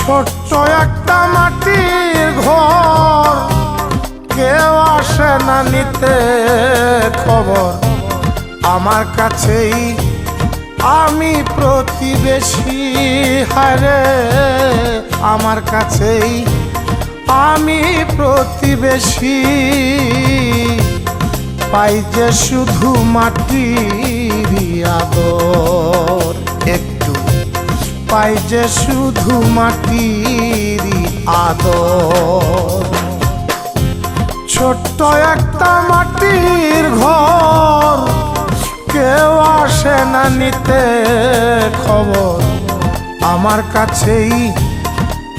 ছোট্ট একটা না নিতে খবর আমার কাছেই। আমি প্রতিবেশী হারে আমার কাছেই। আমি প্রতিবেশী, পাই যে শুধু মাটির আদর। একটু পাই যে শুধু মাটির আদর। ছোট্ট একটা মাটির ঘর। কেউ আসে না নিতে খবর। আমার কাছেই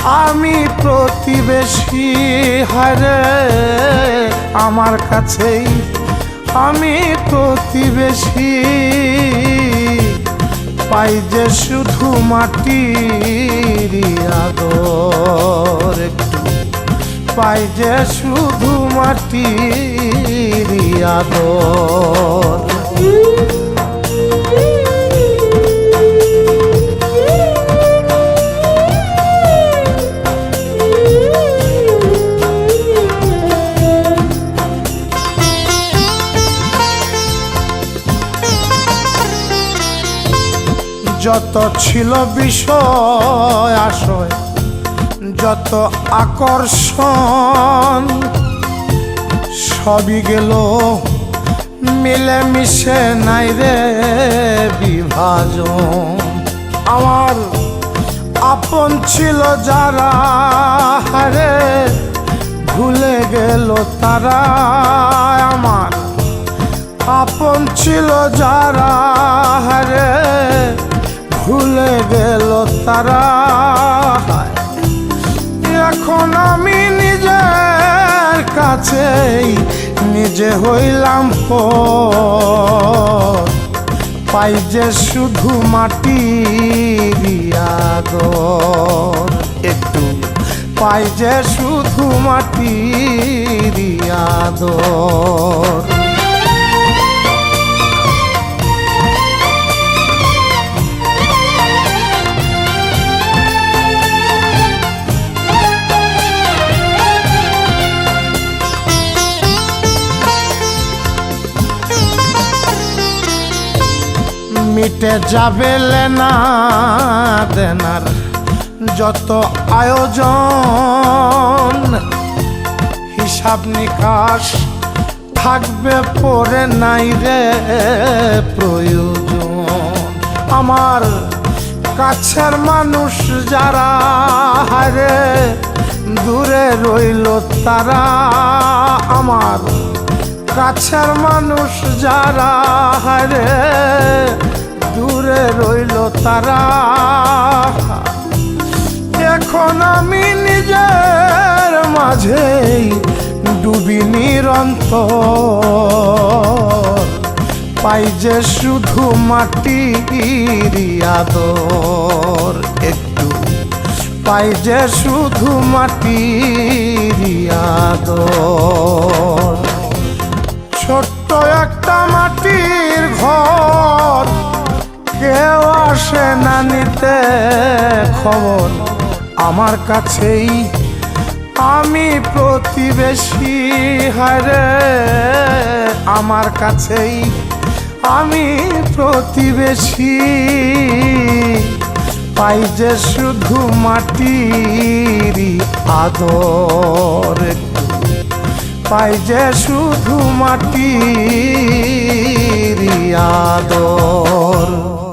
আমি প্রতিবেশী হারে আমার কাছেই আমি প্রতিবেশী। পাই যে শুধু মাটির আদর একটু। পাই যে শুধু আদর যত ছিল বিষয় আশয় যত আকর্ষণ, সবই গেল মিলে মিশে নাই রে বিভাজন। আমার আপন ছিল যারা, হারে ভুলে গেল তারা। আমার আপন ছিল যারা, হারে ভুলে গেল তারা। কাছেই নিজে হইলাম পাই যে শুধু মাটি একটু পাই যে শুধু মাটি আদর মিটে যাবে লেনা দেনার যত আয়োজন। হিসাব নিকাশ থাকবে পরে নাই রে প্রয়োজন। আমার কাছের মানুষ যারা হারে দূরে রইল তারা। আমার কাছের মানুষ যারা হারে দূরে রইল তারা। এখন আমি নিজের মাঝেই ডুবি নিরন্তর। পাই যে শুধু মাটির আদর একটু। পাই যে শুধু মাটির আদর। ছোট্ট একটা মাটির ঘর নিতে খবর আমার কাছেই। আমি প্রতিবেশী হারে আমার কাছেই। আমি প্রতিবেশী, পাই যে শুধু মাটির আদর। পাই যে শুধু মাটির আদর।